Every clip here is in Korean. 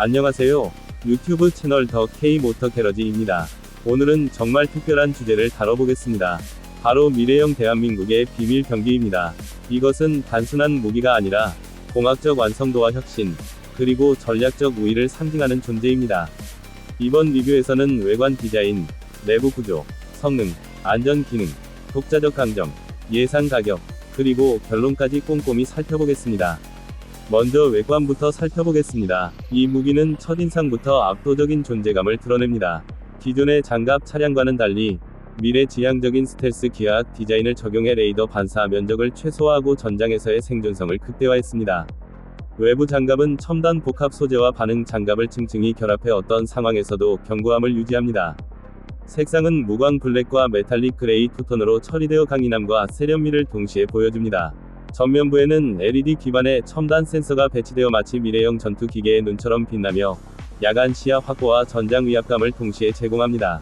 안녕하세요. 유튜브 채널 더 K 모터 게러지입니다. 오늘은 정말 특별한 주제를 다뤄보겠습니다. 바로 미래형 대한민국의 비밀 병기입니다. 이것은 단순한 무기가 아니라 공학적 완성도와 혁신, 그리고 전략적 우위를 상징하는 존재입니다. 이번 리뷰에서는 외관 디자인, 내부 구조, 성능, 안전 기능, 독자적 강점, 예상 가격, 그리고 결론까지 꼼꼼히 살펴보겠습니다. 먼저 외관부터 살펴보겠습니다. 이 무기는 첫인상부터 압도적인 존재감을 드러냅니다. 기존의 장갑 차량과는 달리 미래 지향적인 스텔스 기하학 디자인을 적용해 레이더 반사 면적을 최소화하고 전장에서의 생존성을 극대화했습니다. 외부 장갑은 첨단 복합 소재와 반응 장갑을 층층이 결합해 어떤 상황에서도 견고함을 유지합니다. 색상은 무광 블랙과 메탈릭 그레이 투톤으로 처리되어 강인함과 세련미를 동시에 보여줍니다. 전면부에는 LED 기반의 첨단 센서가 배치되어 마치 미래형 전투 기계의 눈처럼 빛나며 야간 시야 확보와 전장 위압감을 동시에 제공합니다.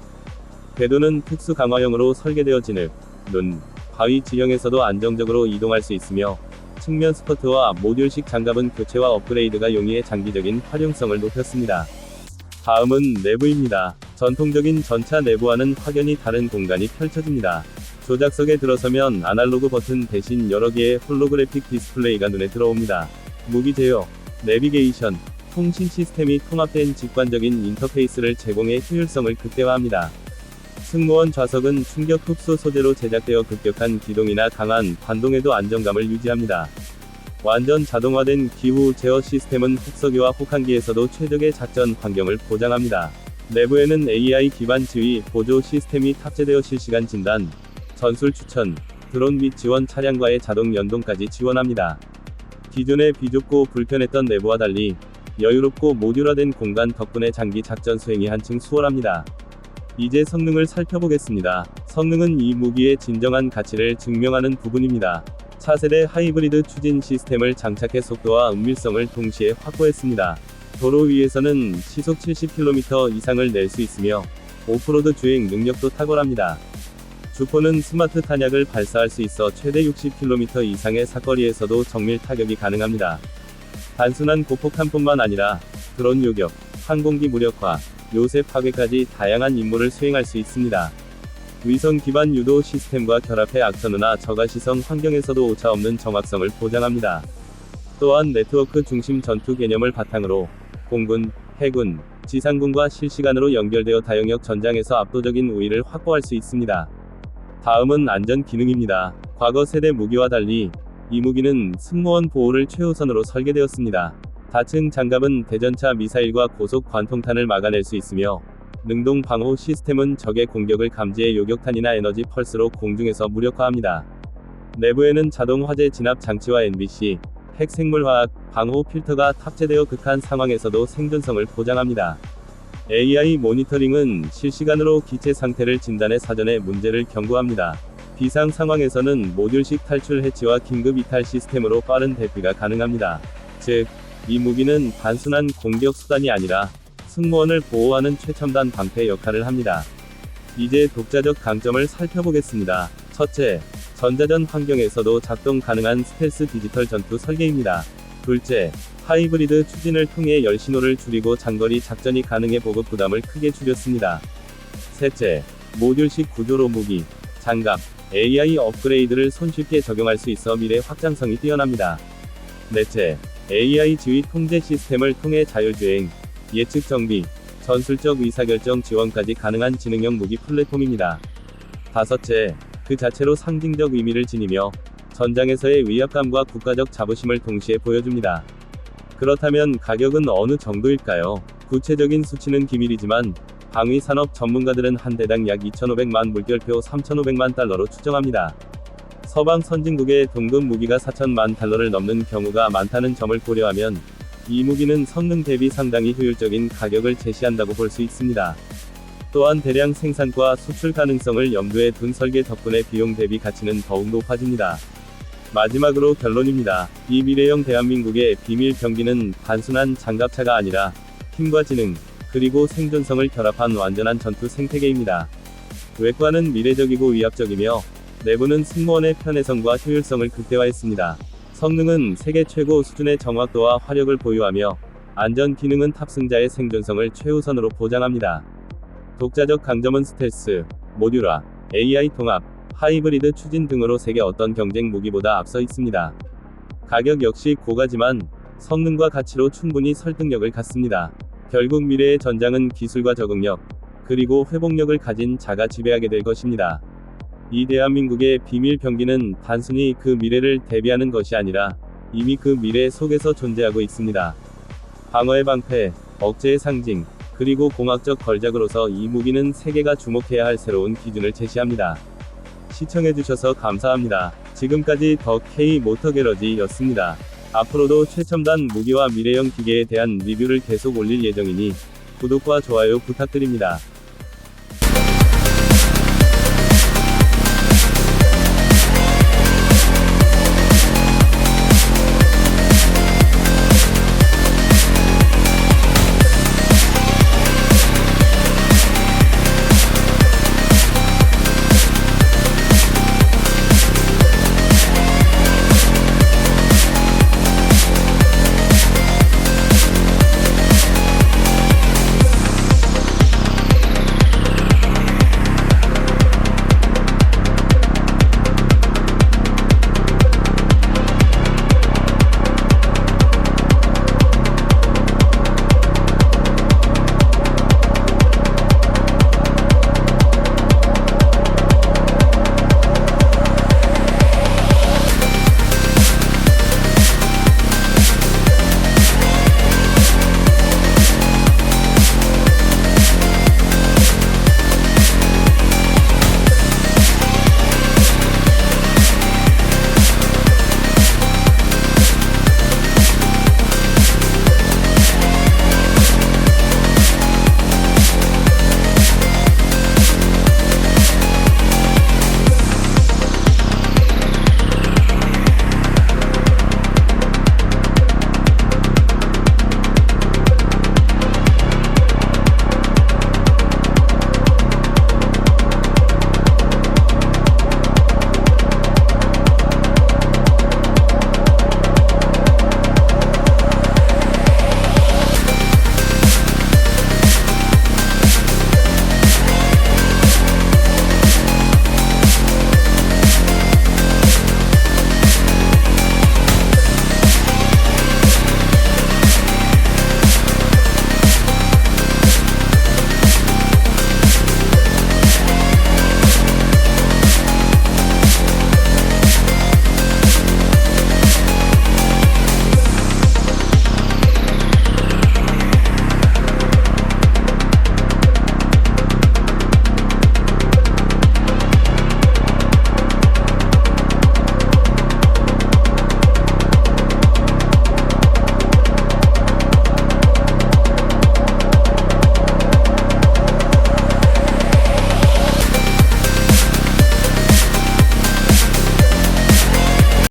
궤도는 특수 강화형으로 설계되어 진흙, 눈, 바위 지형에서도 안정적으로 이동할 수 있으며 측면 스커트와 모듈식 장갑은 교체와 업그레이드가 용이해 장기적인 활용성을 높였습니다. 다음은 내부입니다. 전통적인 전차 내부와는 확연히 다른 공간이 펼쳐집니다. 조작석에 들어서면 아날로그 버튼 대신 여러 개의 홀로그래픽 디스플레이가 눈에 들어옵니다. 무기 제어, 내비게이션, 통신 시스템이 통합된 직관적인 인터페이스를 제공해 효율성을 극대화합니다. 승무원 좌석은 충격 흡수 소재로 제작되어 급격한 기동이나 강한 반동에도 안정감을 유지합니다. 완전 자동화된 기후 제어 시스템은 흡서기와 혹한기에서도 최적의 작전 환경을 보장합니다. 내부에는 AI 기반 지휘 보조 시스템이 탑재되어 실시간 진단, 전술 추천, 드론 및 지원 차량과의 자동 연동까지 지원합니다. 기존의 비좁고 불편했던 내부와 달리 여유롭고 모듈화된 공간 덕분에 장기 작전 수행이 한층 수월합니다. 이제 성능을 살펴보겠습니다. 성능은 이 무기의 진정한 가치를 증명하는 부분입니다. 차세대 하이브리드 추진 시스템을 장착해 속도와 은밀성을 동시에 확보했습니다. 도로 위에서는 시속 70km 이상을 낼 수 있으며 오프로드 주행 능력도 탁월합니다. 주포는 스마트 탄약을 발사할 수 있어 최대 60km 이상의 사거리에서도 정밀 타격이 가능합니다. 단순한 고폭탄뿐만 아니라 드론 요격, 항공기 무력화, 요새 파괴까지 다양한 임무를 수행할 수 있습니다. 위성 기반 유도 시스템과 결합해 악천후나 저가시성 환경에서도 오차 없는 정확성을 보장합니다. 또한 네트워크 중심 전투 개념을 바탕으로 공군, 해군, 지상군과 실시간으로 연결되어 다영역 전장에서 압도적인 우위를 확보할 수 있습니다. 다음은 안전 기능입니다. 과거 세대 무기와 달리 이 무기는 승무원 보호를 최우선으로 설계되었습니다. 다층 장갑은 대전차 미사일과 고속 관통탄을 막아낼 수 있으며 능동 방호 시스템은 적의 공격을 감지해 요격탄이나 에너지 펄스로 공중에서 무력화합니다. 내부에는 자동 화재 진압 장치와 NBC, 핵생물화학, 방호 필터가 탑재되어 극한 상황에서도 생존성을 보장합니다. AI 모니터링은 실시간으로 기체 상태를 진단해 사전에 문제를 경고합니다. 비상 상황에서는 모듈식 탈출 해치와 긴급 이탈 시스템으로 빠른 대피가 가능합니다. 즉, 이 무기는 단순한 공격 수단이 아니라 승무원을 보호하는 최첨단 방패 역할을 합니다. 이제 독자적 강점을 살펴보겠습니다. 첫째, 전자전 환경에서도 작동 가능한 스텔스 디지털 전투 설계입니다. 둘째, 하이브리드 추진을 통해 열신호를 줄이고 장거리 작전이 가능해 보급 부담을 크게 줄였습니다. 셋째, 모듈식 구조로 무기, 장갑, AI 업그레이드를 손쉽게 적용할 수 있어 미래 확장성이 뛰어납니다. 넷째, AI 지휘 통제 시스템을 통해 자율주행, 예측 정비, 전술적 의사결정 지원까지 가능한 지능형 무기 플랫폼입니다. 다섯째, 그 자체로 상징적 의미를 지니며 전장에서의 위압감과 국가적 자부심을 동시에 보여줍니다. 그렇다면 가격은 어느 정도일까요? 구체적인 수치는 기밀이지만 방위 산업 전문가들은 한 대당 약 2,500만 물결표 3,500만 달러로 추정합니다. 서방 선진국의 동급 무기가 4천만 달러를 넘는 경우가 많다는 점을 고려하면 이 무기는 성능 대비 상당히 효율적인 가격을 제시한다고 볼 수 있습니다. 또한 대량 생산과 수출 가능성을 염두에 둔 설계 덕분에 비용 대비 가치는 더욱 높아집니다. 마지막으로 결론입니다. 이 미래형 대한민국의 비밀 병기는 단순한 장갑차가 아니라 힘과 지능, 그리고 생존성을 결합한 완전한 전투 생태계입니다. 외관은 미래적이고 위압적이며 내부는 승무원의 편의성과 효율성을 극대화했습니다. 성능은 세계 최고 수준의 정확도와 화력을 보유하며 안전 기능은 탑승자의 생존성을 최우선으로 보장합니다. 독자적 강점은 스텔스, 모듈화, AI 통합, 하이브리드 추진 등으로 세계 어떤 경쟁 무기보다 앞서 있습니다. 가격 역시 고가지만 성능과 가치로 충분히 설득력을 갖습니다. 결국 미래의 전장은 기술과 적응력, 그리고 회복력을 가진 자가 지배하게 될 것입니다. 이 대한민국의 비밀 병기는 단순히 그 미래를 대비하는 것이 아니라 이미 그 미래 속에서 존재하고 있습니다. 방어의 방패, 억제의 상징, 그리고 공학적 걸작으로서 이 무기는 세계가 주목해야 할 새로운 기준을 제시합니다. 시청해주셔서 감사합니다. 지금까지 더 K 모터 게러지였습니다. 앞으로도 최첨단 무기와 미래형 기계에 대한 리뷰를 계속 올릴 예정이니 구독과 좋아요 부탁드립니다.